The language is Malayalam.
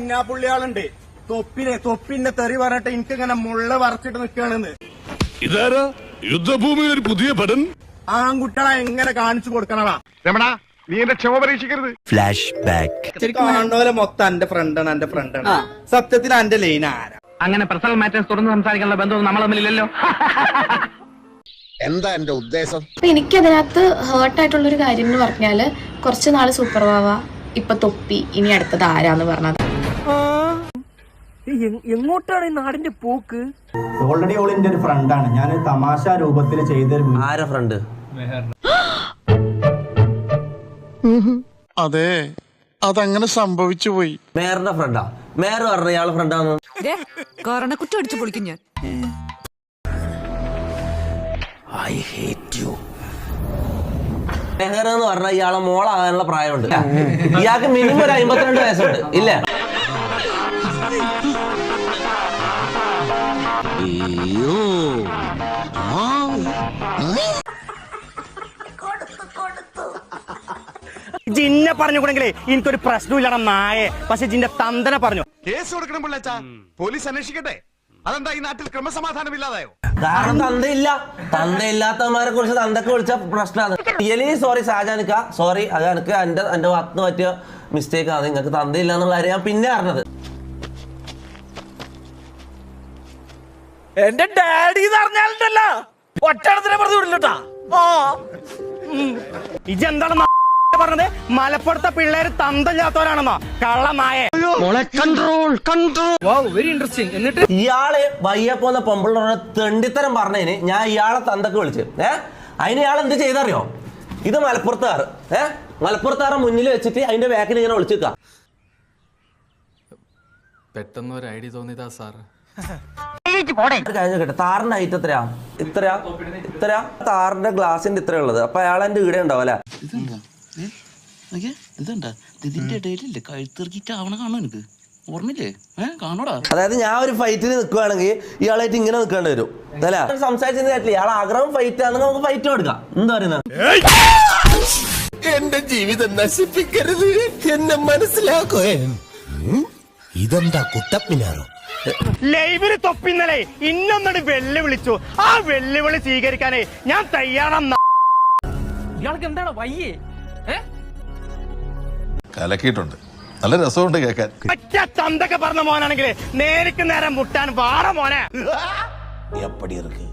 കഞ്ഞാപ്പുള്ളിയാളുണ്ട് തൊപ്പിനെ തൊപ്പിന്റെ തെറി പറഞ്ഞിട്ട് എനിക്ക് ഇങ്ങനെ മുള്ള വറച്ചിട്ട് നിൽക്കുകയാണെന്ന് ഇതാരാ? യുദ്ധഭൂമിയിൽ ഒരു പുതിയ പടൻ ആൺകുട്ടികളെ എങ്ങനെ കാണിച്ചു കൊടുക്കണടാ രമണ നീ എന്റെ ക്ഷമ പരീക്ഷിക്കരുത്. ശരിക്കും കാണുന്നപോലെ മൊത്തം എന്റെ ഫ്രണ്ടാണ് എന്റെ ഫ്രണ്ടാണ് സത്യത്തിൽ എന്റെ ലൈൻ ആരാ? അങ്ങനെ പ്രസവ മാറ്റേഴ്സ് തുറന്ന് സംസാരിക്കാനുള്ള ബന്ധം നമ്മൾ തമ്മിലില്ലല്ലോ. എന്താ എന്റെ ഉദ്ദേശം? എനിക്കതിനകത്ത് ഹേർട്ടായിട്ടുള്ള ഒരു കാര്യം എന്ന് പറഞ്ഞാൽ കുറച്ച് നാൾ സൂപ്പർ വാവ ഇപ്പൊ തൊപ്പി ഇനി അടുത്തത് ആരാന്ന് പറഞ്ഞത്. എങ്ങോട്ടാണ് ഈ നാടിന്റെ പോക്ക്? ഓൾറെഡി ഓൾ എന്റെ ഒരു ഫ്രണ്ടാണ് ഞാൻ തമാശ രൂപത്തിൽ ചെയ്തൊരു ആരാ ഫ്രണ്ട് അതെ അതങ്ങനെ സംഭവിച്ചു പോയി. മേറിന്റെ ഫ്രണ്ടാ മേറ് പറഞ്ഞ ഇയാൾ ഫ്രണ്ടാന്ന് കാരണക്കുറ്റം അടിച്ചു പൊളിക്കും ഞാൻ. ഐ ഹേറ്റ് യു മെഹർ എന്ന് പറഞ്ഞാൽ ഇയാളെ മോളാകാനുള്ള പ്രായമുണ്ട്. ഇയാൾക്ക് മിനിമം ഒരു അമ്പത്തിരണ്ട് വയസ്സുണ്ട്. ഇല്ലേ? ജിന്നെ പറഞ്ഞുകൂടെങ്കിലേ എനിക്കൊരു പ്രശ്നമില്ലട നായെ. പക്ഷെ ജിന്റെ തന്തനെ പറഞ്ഞു. കേസ് കൊടുക്കണം പിള്ളേച്ചാ. പോലീസ് അന്വേഷിക്കട്ടെ. അതെന്താ ഈ നാട്ടിൽ ക്രമസമാധാനം ഇല്ലാതായോ കാരണം തന്തയില്ല. തന്തയില്ലാത്തവന്മാരെ കുറിച്ച് തന്തക്ക് വിളിച്ച പ്രശ്നമാണ്. Really sorry ഷാജാനിക്ക. സോറി അത് എനിക്ക് എന്റെ എന്റെ ഭാഗത്ത് പറ്റിയ മിസ്റ്റേക്ക് ആണ്. നിങ്ങൾക്ക് തന്തയില്ല എന്നുള്ള കാര്യം ഞാൻ പിന്നെ അറിഞ്ഞത്. എന്റെ ഡാഡി എന്ന് പറഞ്ഞാലുണ്ടല്ലോ. ഒറ്റടത്തിനെ പറഞ്ഞു വിടില്ലട്ടാ. ഇജെന്താണ് ന- പറഞ്ഞത്? മലപ്പുറത്തെ പിള്ളേര് തന്തല്ലാത്തവരാണെന്നോ കൺട്രോൾ കൺട്രോൾ. വെരി ഇൻട്രസ്റ്റിംഗ് എന്നിട്ട്? ഇയാൾ വയ്യ പോന്ന പൊമ്പിളോട് തെണ്ടിത്തരം പറഞ്ഞതിന് ഞാൻ ഇയാളെ തന്തക്ക് വിളിച്ചു. ഏ? അതിന് ഇയാൾ എന്ത് ചെയ്തറിയോ? ഇത് മലപ്പുറത്തുകാർ. ഏ? മലപ്പുറത്തുകാരെ മുന്നിൽ വെച്ചിട്ട് അതിന്റെ ബാക്കിൽ ഇങ്ങനെ വിളിച്ചിക്ക പെട്ടെന്ന് ഒരു ഐഡിയ തോന്നിയതാ സാർ കഴിഞ്ഞ കേട്ടോ. താറിന്റെ ഹൈറ്റ് എത്രയാ? ഇത്രയാ? ഇത്രയാ? താറിന്റെ ഗ്ലാസിന്റെ ഇത്രയാ ഉള്ളത്. അപ്പൊ അയാൾ എന്റെ ഇവിടെ ഉണ്ടാവും അല്ലെ? ഇതുണ്ടാ? ഇതിന്റെ ഇടയിലല്ലേ? കഴുത്തിറക്കിട്ട് ആവണ കാണോ എനിക്ക് ഓർമ്മയില്ലേ? ഏഹ് കാണോടാ അതായത് ഞാൻ ഒരു ഫൈറ്റിൽ നിൽക്കുവാണെങ്കിൽ ഇയാളായിട്ട് ഇങ്ങനെ നിൽക്കേണ്ടി വരും. അല്ല? സംസാരിച്ചതിന് കേട്ടില്ല ഇയാൾ ആഗ്രഹം ഫൈറ്റ് ആണെങ്കിൽ നമുക്ക് ഫൈറ്റ് കൊടുക്കാം എന്താ പറയുന്നത്? എന്റെ ജീവിതം നശിപ്പിക്കരുത്. എന്നെ മനസ്സിലാക്കോ ഇതെന്താ കുട്ടപ്പിനാറോ ലൈവിൽ തൊപ്പിന്നലെ ഇന്നൊന്നടി വെല്ലുവിളിച്ചു. ആ വെല്ലുവിളി സ്വീകരിക്കാനേ ഞാൻ തയ്യാറാണ് ഇയാൾക്ക് എന്താണ് വയ്യേ? കലക്കിയിട്ടുണ്ട്. നല്ല രസമുണ്ട് കേക്കാൻ പറ്റ ചന്തൊക്കെ പറഞ്ഞ മോനാണെങ്കിൽ നേരിക്ക് നേരം മുട്ടാൻ വാറ മോനെ. എപ്പടി ഇറക്ക്.